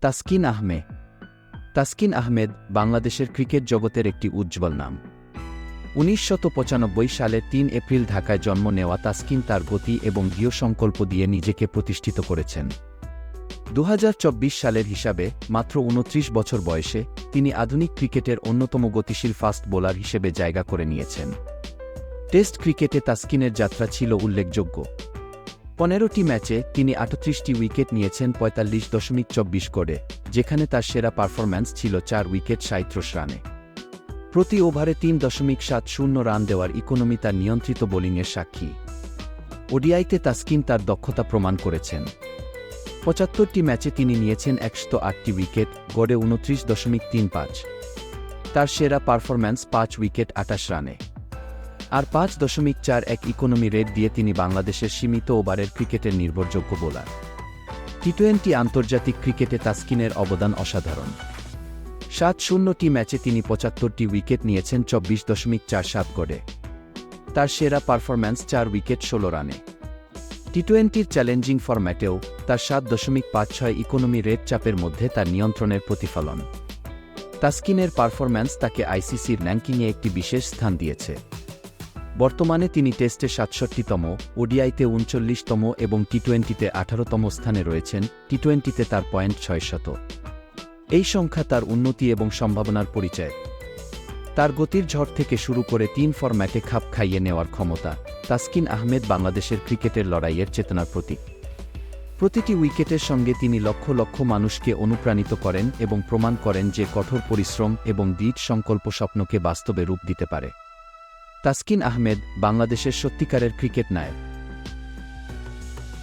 তাসকিন আহমে। তাসকিন আহমেদ বাংলাদেশের ক্রিকেট জগতের একটি উজ্জ্বল নাম। পঁচানব্বই সালে তিন এপ্রিল ঢাকায় জন্ম নেওয়া তাসকিন তার গতি এবং দৃঢ় সংকল্প দিয়ে নিজেকে প্রতিষ্ঠিত করেছেন। দু হাজার চব্বিশ সালের হিসাবে মাত্র উনত্রিশ বছর বয়সে তিনি আধুনিক ক্রিকেটের অন্যতম গতিশীল ফাস্ট বোলার হিসেবে জায়গা করে নিয়েছেন। টেস্ট ক্রিকেটে তাসকিনের যাত্রা ছিল উল্লেখযোগ্য। পনেরোটি ম্যাচে তিনি আটত্রিশটি উইকেট নিয়েছেন পঁয়তাল্লিশ দশমিক চব্বিশ করে, যেখানে তার সেরা পারফরম্যান্স ছিল চার উইকেট সাঁত্রিশ রানে। প্রতি ওভারে তিন দশমিক সাত শূন্য রান দেওয়ার ইকোনমি তার নিয়ন্ত্রিত বোলিংয়ের সাক্ষী। ওডিআইতে তাসকিন তার দক্ষতা প্রমাণ করেছেন। পঁচাত্তরটি ম্যাচে তিনি নিয়েছেন একশত আটটি উইকেট, গড়ে উনত্রিশ দশমিক তিন পাঁচ। তার সেরা পারফরম্যান্স পাঁচ উইকেট আটাশ রানে। আর পাঁচ দশমিক চার এক ইকোনমি রেট দিয়ে তিনি বাংলাদেশের সীমিত ওভারের ক্রিকেটের নির্ভরযোগ্য বোলার টি টোয়েন্টি আন্তর্জাতিক ক্রিকেটে তাসকিনের অবদান অসাধারণ। সাত শূন্যটি ম্যাচে তিনি পঁচাত্তরটি উইকেট নিয়েছেন চব্বিশ দশমিক চার সাত গড়ে। তার সেরা পারফরম্যান্স চার উইকেট ষোলো রানে। টি টোয়েন্টির চ্যালেঞ্জিং ফরম্যাটেও তার সাত দশমিক পাঁচ ছয় ইকোনমি রেট চাপের মধ্যে তার নিয়ন্ত্রণের প্রতিফলন। তাস্কিনের পারফরম্যান্স তাকে আইসিসির র্যাঙ্কিংয়ে একটি বিশেষ স্থান দিয়েছে। বর্তমানে তিনি টেস্টে সাতষট্টিতম, ওডিআইতে উনচল্লিশতম এবং টি টোয়েন্টিতে আঠারোতম স্থানে রয়েছেন টি টোয়েন্টিতে তার পয়েন্ট ছয় শত এই সংখ্যা তার উন্নতি এবং সম্ভাবনার পরিচয়। তার গতির ঝড় থেকে শুরু করে তিন ফরম্যাটে খাপ খাইয়ে নেওয়ার ক্ষমতা, তাসকিন আহমেদ বাংলাদেশের ক্রিকেটের লড়াইয়ের চেতনার প্রতীক। প্রতিটি উইকেটের সঙ্গে তিনি লক্ষ লক্ষ মানুষকে অনুপ্রাণিত করেন এবং প্রমাণ করেন যে কঠোর পরিশ্রম এবং দৃঢ় সংকল্প স্বপ্নকে বাস্তবে রূপ দিতে পারে। তাসকিন আহমেদ বাংলাদেশের সত্যিকারের ক্রিকেট নায়ক।